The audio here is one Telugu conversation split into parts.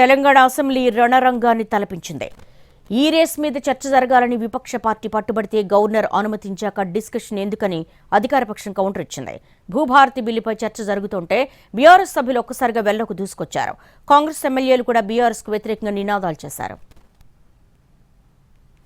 తెలంగాణ అసెంబ్లీ రణరంగాన్ని తలపించింది. ఈ రేస్ మీద చర్చ జరగాలని విపక్ష పార్టీ పట్టుబడితే గవర్నర్ అనుమతించాక డిస్కషన్ ఎందుకని అధికారపక్షం కౌంటర్ ఇచ్చింది. భూభారతి బిల్లుపై చర్చ జరుగుతుంటే బీఆర్ఎస్ సభ్యులు ఒక్కసారిగా వెళ్ళకు దూసుకొచ్చారు. కాంగ్రెస్ ఎమ్మెల్యేలు కూడా బీఆర్ఎస్కు వ్యతిరేకంగా నినాదాలు చేశారు.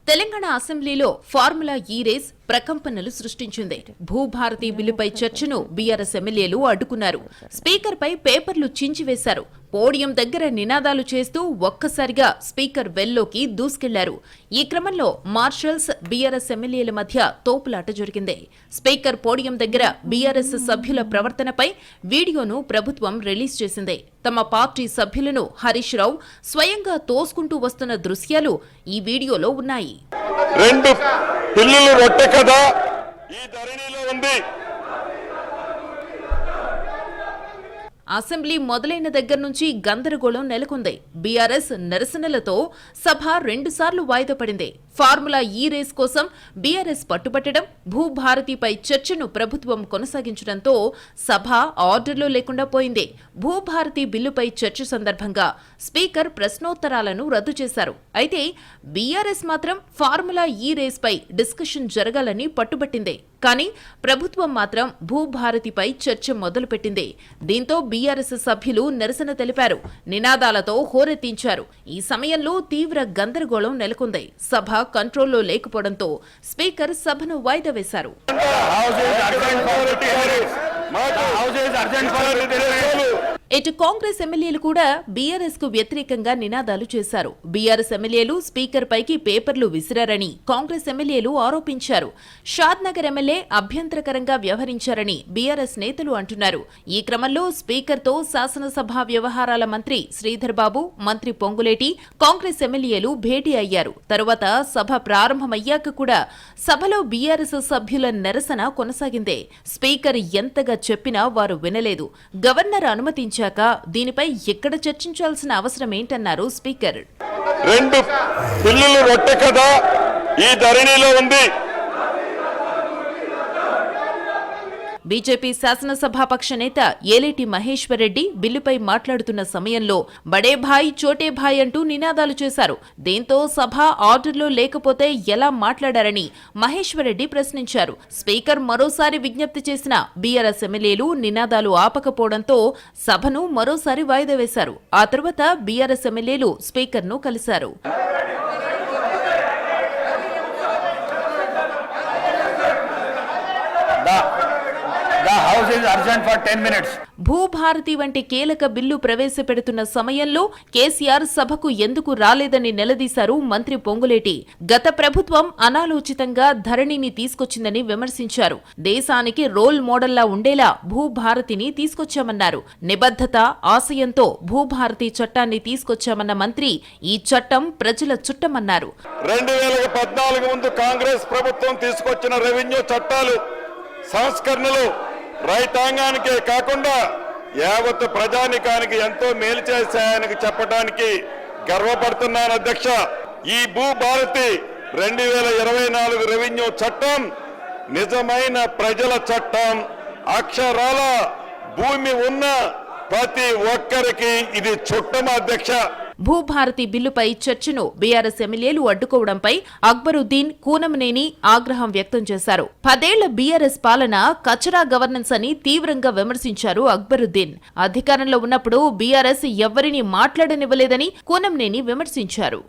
తెలంగాణ అసెంబ్లీలో ఫార్ములా ఈ రేస్ ప్రకంపనలు సృష్టించింది. భూభారతి బిల్లుపై చర్చను బీఆర్ఎస్ ఎమ్మెల్యేలు అడ్డుకున్నారు. స్పీకర్పై పేపర్లు చించివేశారు. పోడియం దగ్గర నినాదాలు చేస్తూ ఒక్కసారిగా స్పీకర్ వెల్లోకి దూసుకెళ్ళారు. ఈ క్రమంలో మార్షల్స్ బీఆర్ఎస్ ఎమ్మెల్యేల మధ్య తోపులాట జరిగింది. స్పీకర్ పోడియం దగ్గర బీఆర్ఎస్ సభ్యుల ప్రవర్తనపై వీడియోను ప్రభుత్వం రిలీజ్ చేసింది. తమ పార్టీ సభ్యులను హరీష్ రావు స్వయంగా తోసుకుంటూ వస్తున్న దృశ్యాలు ఈ వీడియోలో ఉన్నాయి. రెండు పిల్లులు రొట్టె కదా? ఈ ధరణిలో ఉంది. అసెంబ్లీ మొదలైన దగ్గర నుంచి గందరగోళం నెలకొంది. బీఆర్ఎస్ నిరసనలతో సభ రెండుసార్లు వాయిదా పడింది. ఫార్ములా ఈ రేస్ కోసం బీఆర్ఎస్ పట్టుబట్టడం భూభారతిపై చర్చను ప్రభుత్వం కొనసాగించడంతో సభ ఆర్డర్లో లేకుండా పోయింది. భూభారతి బిల్లుపై చర్చ సందర్భంగా స్పీకర్ ప్రశ్నోత్తరాలను రద్దు చేశారు. అయితే బీఆర్ఎస్ మాత్రం ఫార్ములా ఈ రేస్పై డిస్కషన్ జరగాలని పట్టుబట్టింది. కానీ ప్రభుత్వం మాత్రం భూభారతిపై చర్చ మొదలుపెట్టింది. దీంతో బీఆర్ఎస్ సభ్యులు నిరసన తెలిపారు. నినాదాలతో హోరెత్తించారు. ఈ సమయంలో తీవ్ర గందరగోళం నెలకొంది. సభ కంట్రోల్లో లేకపోవడంతో స్పీకర్ సభను వాయిదా వేశారు. ఇటు కాంగ్రెస్ ఎమ్మెల్యేలు కూడా బీఆర్ఎస్కు వ్యతిరేకంగా నినాదాలు చేశారు. బీఆర్ఎస్ ఎమ్మెల్యేలు స్పీకర్ పైకి పేపర్లు విసిరారని కాంగ్రెస్ ఎమ్మెల్యేలు ఆరోపించారు. షాద్ నగర్ ఎమ్మెల్యే అభ్యంతరకరంగా వ్యవహరించారని బీఆర్ఎస్ నేతలు అంటున్నారు. ఈ క్రమంలో స్పీకర్తో శాసనసభ వ్యవహారాల మంత్రి శ్రీధర్ బాబు మంత్రి పొంగులేటి కాంగ్రెస్ ఎమ్మెల్యేలు భేటీ అయ్యారు. తరువాత సభ ప్రారంభమయ్యాక కూడా సభలో బీఆర్ఎస్ సభ్యుల నిరసన కొనసాగిందే. స్పీకర్ ఎంతగా చెప్పినా వారు వినలేదు. గవర్నర్ అనుమతించారు. వచ్చాక దీనిపై ఎక్కడ చర్చించాల్సిన అవసరం ఏంటన్నారు స్పీకర్? రెండు పిల్లులు రొట్టె కదా ఈ ధరణిలో ఉంది. బీజేపీ శాసనసభాపక్ష నేత ఏలేటి మహేశ్వరరెడ్డి బిల్లుపై మాట్లాడుతున్న సమయంలో బడే భాయ్ చోటే భాయ్ అంటూ నినాదాలు చేశారు. దీంతో సభ ఆర్డర్లో లేకపోతే ఎలా మాట్లాడారని మహేశ్వరరెడ్డి ప్రశ్నించారు. స్పీకర్ మరోసారి విజ్ఞప్తి చేసిన బీఆర్ఎస్ ఎమ్మెల్యేలు నినాదాలు ఆపకపోవడంతో సభను మరోసారి వాయిదా వేశారు. ఆ తర్వాత బీఆర్ఎస్ ఎమ్మెల్యేలు స్పీకర్ను కలిశారు. The house is urgent for 10 minutes. Bhubharati వంటి కీలక బిల్లు ప్రవేశపెడుతున్న సమయంలో కేసీఆర్ సభకు ఎందుకు రాలేదని నిలదీశారు మంత్రి పొంగులేటి. గత ప్రభుత్వం అనాలోచితంగా ధరణిని తీసుకొచ్చిందని విమర్శించారు. దేశానికి రోల్ మోడల్లా ఉండేలా భూభారతిని తీసుకొచ్చామన్నారు. నిబద్ధత ఆశయంతో భూభారతి చట్టాన్ని తీసుకొచ్చామన్న మంత్రి ఈ చట్టం ప్రజల చుట్టమన్నారు. రెండు వేల పద్నాలుగు ముందు కాంగ్రెస్ ప్రభుత్వం తీసుకొచ్చిన రెవెన్యూ చట్టాలు సంస్కరణలు రైతాంగానికే కాకుండా యావత్ ప్రజానికానికి ఎంతో మేలు చేశాయని చెప్పడానికి గర్వపడుతున్నాను అధ్యక్ష. ఈ భూ భారతి రెండు వేల ఇరవై నాలుగు రెవెన్యూ చట్టం నిజమైన ప్రజల చట్టం అక్షరాల భూమి ఉన్న ప్రతి ఒక్కరికి ఇది చుట్టం అధ్యక్ష. భూభారతి బిల్లుపై చర్చను బీఆర్ఎస్ ఎమ్మెల్యేలు అడ్డుకోవడంపై అక్బరుద్దీన్ కూనమనేని ఆగ్రహం వ్యక్తం చేశారు. పదేళ్ళ బీఆర్ఎస్ పాలన కచరా గవర్నెన్స్ అని తీవ్రంగా విమర్శించారు అక్బరుద్దీన్. అధికారంలో ఉన్నప్పుడు బీఆర్ఎస్ ఎవ్వరిని మాట్లాడనివ్వలేదని కూనంనేని విమర్శించారు.